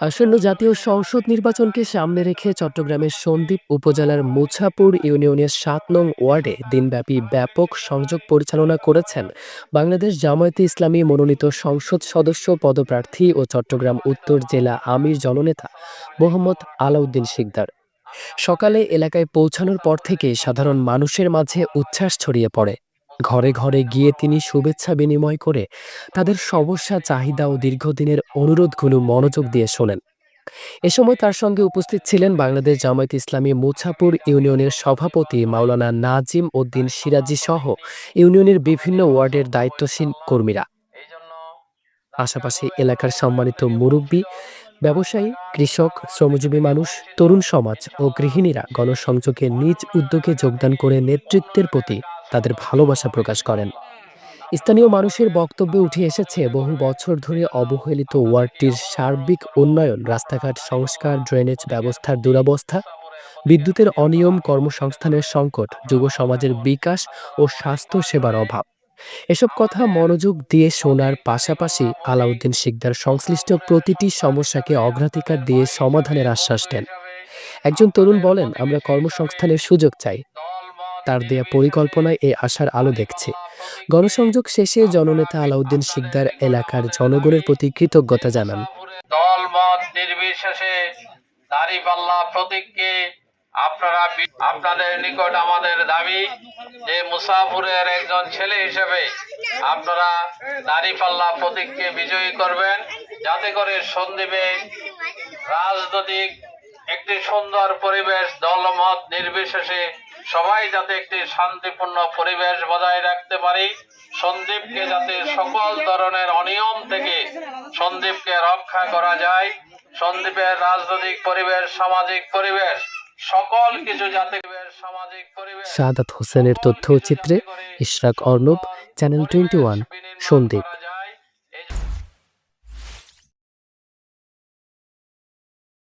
আসন্ন জাতীয় সংসদ নির্বাচনকে সামনে রেখে চট্টগ্রামের সন্দ্বীপ উপজেলার মুছাপুর ইউনিয়নের সাত নং ওয়ার্ডে দিনব্যাপী ব্যাপক সংযোগ পরিচালনা করেছেন বাংলাদেশ জামায়াতে ইসলামী মনোনীত সংসদ সদস্য, পদপ্রার্থী ও চট্টগ্রাম উত্তর জেলা আমির জননেতা মোহাম্মদ আলাউদ্দিন শিকদার। সকালে এলাকায় পৌঁছানোর পর থেকে সাধারণ মানুষের মাঝে উচ্ছ্বাস ছড়িয়ে পড়ে। ঘরে ঘরে গিয়ে তিনি শুভেচ্ছা বিনিময় করে তাদের সমস্যা, চাহিদা ও দীর্ঘদিনের অনুরোধগুলো মনোযোগ দিয়ে শোনেন। এ সময় তার সঙ্গে উপস্থিত ছিলেন বাংলাদেশ জামায়াত ইসলামী মুছাপুর ইউনিয়নের সভাপতি মাওলানা নাজিম উদ্দিন সিরাজি সহ ইউনিয়নের বিভিন্ন ওয়ার্ডের দায়িত্বশীল কর্মীরা। পাশাপাশি এলাকার সম্মানিত মুরব্বী, ব্যবসায়ী, কৃষক, শ্রমজীবী মানুষ, তরুণ সমাজ ও গৃহিণীরা গণসংযোগে নিজ উদ্যোগে যোগদান করে নেতৃত্বের প্রতি তাদের ভালোবাসা প্রকাশ করেন। স্থানীয় মানুষের বক্তব্যে উঠে এসেছে, বহু বছর ধরে অবহেলিত ওয়ার্ডটির সার্বিক উন্নয়ন, রাস্তাঘাট সংস্কার, ড্রেনেজ ব্যবস্থার দুরবস্থা, বিদ্যুতের অনিয়ম, কর্মসংস্থানের সংকট, যুব সমাজের বিকাশ ও স্বাস্থ্য সেবার অভাব। এসব কথা মনোযোগ দিয়ে শোনার পাশাপাশি আলাউদ্দিন শিকদার সংশ্লিষ্ট প্রতিটি সমস্যাকে অগ্রাধিকার দিয়ে সমাধানের আশ্বাস দেন। একজন তরুণ বলেন, আমরা কর্মসংস্থানের সুযোগ চাই। তার দেয়া পরিকল্পনায় এই আশার আলো দেখছে। গণসংযোগ শেষে জননেতা আলাউদ্দিন শিকদার এলাকার জনগণের প্রতি কৃতজ্ঞতা জানান। দল মত নির্বিশেষে দাড়ি পাল্লা প্রতীককে আপনারা আপনাদের নিকট আমাদের দাবি যে মুসাফুরের একজন ছেলে হিসেবে আপনারা দাড়ি পাল্লা প্রতীককে বিজয়ী করবেন। যাতে করে সন্দীপে রাজনৈতিক একটি সুন্দর পরিবেশ দলমত নির্বিশেষে সবাই যাতে একটি শান্তিপূর্ণ পরিবেশ বজায় রাখতে পারি সন্দীপকে যাতে সকল ধরনের অনিয়ম থেকে সন্দীপকে রক্ষা করা যায় সন্দীপের রাজনৈতিক পরিবেশ সামাজিক পরিবেশ সকল কিছু যাতে সামাজিক পরিবেশ শাহাদাত হোসেনের তথ্যচিত্রে Ishrak Arnob channel twenty one যায়।